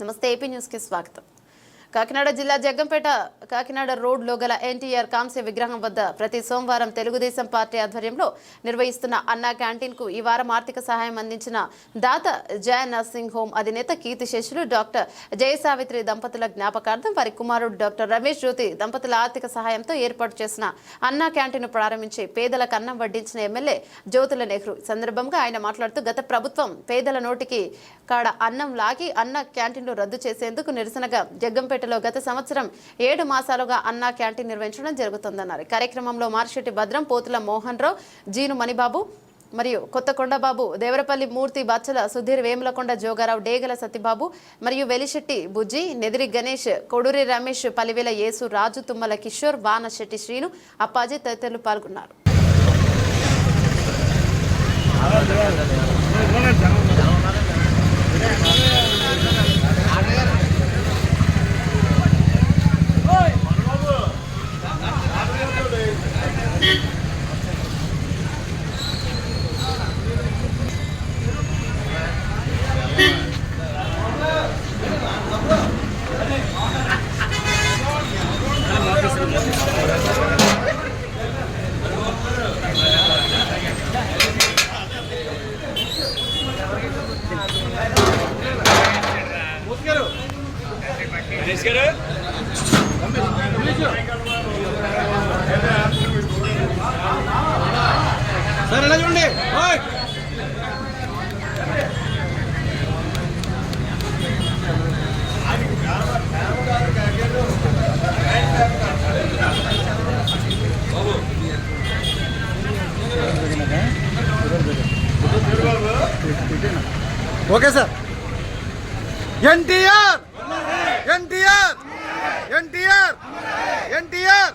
నమస్తే ఏపీ న్యూస్కి స్వాగతం. కాకినాడ జిల్లా జగ్గంపేట కాకినాడ రోడ్లో గల ఎన్టీఆర్ కాంస్య విగ్రహం వద్ద ప్రతి సోమవారం తెలుగుదేశం పార్టీ ఆధ్వర్యంలో నిర్వహిస్తున్న అన్నా క్యాంటీన్కు ఈ వారం ఆర్థిక సహాయం అందించిన దాత జయ నర్సింగ్ హోమ్ అధినేత కీర్తి శిష్యులు డాక్టర్ జయసావిత్రి దంపతుల జ్ఞాపకార్థం వారి కుమారుడు డాక్టర్ రమేష్ జ్యోతి దంపతుల ఆర్థిక సహాయంతో ఏర్పాటు చేసిన అన్నా క్యాంటీన్ ప్రారంభించి పేదలకు అన్నం వడ్డించిన ఎమ్మెల్యే జ్యోతుల నెహ్రూ. సందర్భంగా ఆయన మాట్లాడుతూ గత ప్రభుత్వం పేదల నోటికి కాడ అన్నం లాగి అన్న క్యాంటీన్లు రద్దు చేసేందుకు నిరసనగా జగ్గంపేట జగ్గంపేటలో గత సంవత్సరం ఏడు మాసాలుగా అన్నా క్యాంటీన్ నిర్వహించడం జరుగుతుందన్నారు కార్యక్రమంలో మార్షెట్టి భద్రం పోతుల మోహన్ రావు జీను మణిబాబు మరియు కొత్త కొండబాబు దేవరపల్లి మూర్తి బచ్చల సుధీర్ వేములకొండ జోగారావు డేగల సత్యబాబు మరియు వెలిశెట్టి బుజ్జి నెదిరి గణేష్ కొడూరి రమేష్ పలివేల యేసు రాజు తుమ్మల కిషోర్ వానశెట్టి శ్రీను అప్పాజీ తదితరులు పాల్గొన్నారు సార్ ఎలా చూడండి? ఓయ్! Okay sir. NTR! NTR! NTR! NTR!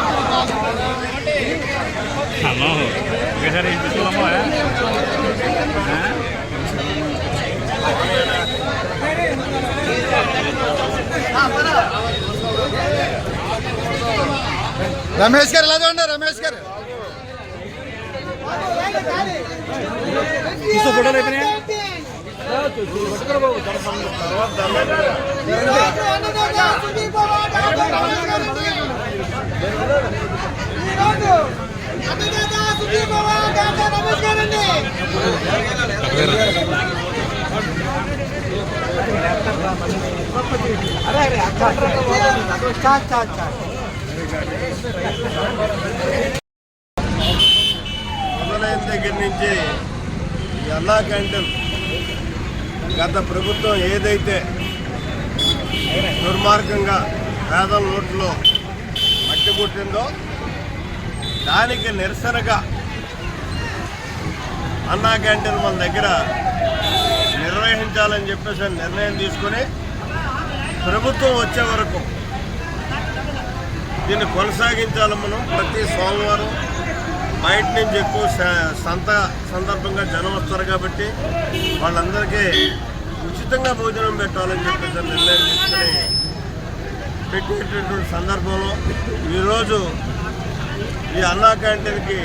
అమ్మో ఒకసారి ఇప్పించుకోమ్మా రమేష్ గారు ఎలా చూడండి రమేష్ గారు. ఫోటోలు అయిపోయినాయి? మొదలైన దగ్గర నుంచి ఎలా క్యాంటీన్ గత ప్రభుత్వం ఏదైతే దుర్మార్గంగా పేదల నోట్లో మట్టి పుట్టిందో దానికి నిరసనగా అన్నా క్యాంటీన్ మన దగ్గర నిర్వహించాలని చెప్పేసి నిర్ణయం తీసుకొని ప్రభుత్వం వచ్చే వరకు దీన్ని కొనసాగించాలి మనం. ప్రతి సోమవారం బయట నుంచి ఎక్కువ సంత సందర్భంగా జనం వస్తారు కాబట్టి వాళ్ళందరికీ ఉచితంగా భోజనం పెట్టాలని చెప్పేసి నిర్ణయం తీసుకుని పెట్టేటటువంటి సందర్భంలో ఈరోజు ఈ అన్నా క్యాంటీన్కి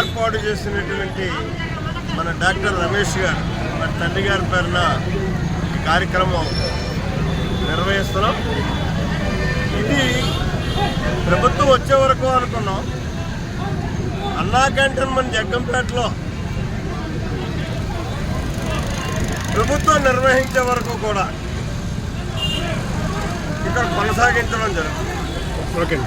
ఏర్పాటు చేసినటువంటి మన డాక్టర్ రమేష్ గారు మన తండ్రి గారి పేరున కార్యక్రమం నిర్వహిస్తున్నాం. ఇది ప్రభుత్వం వచ్చే వరకు అనుకున్నాం. అన్నా క్యాంటీన్ మన జగ్గంపేటలో ప్రభుత్వం నిర్వహించే వరకు కూడా ఇక్కడ కొనసాగించడం జరుగుతుంది. ఓకే.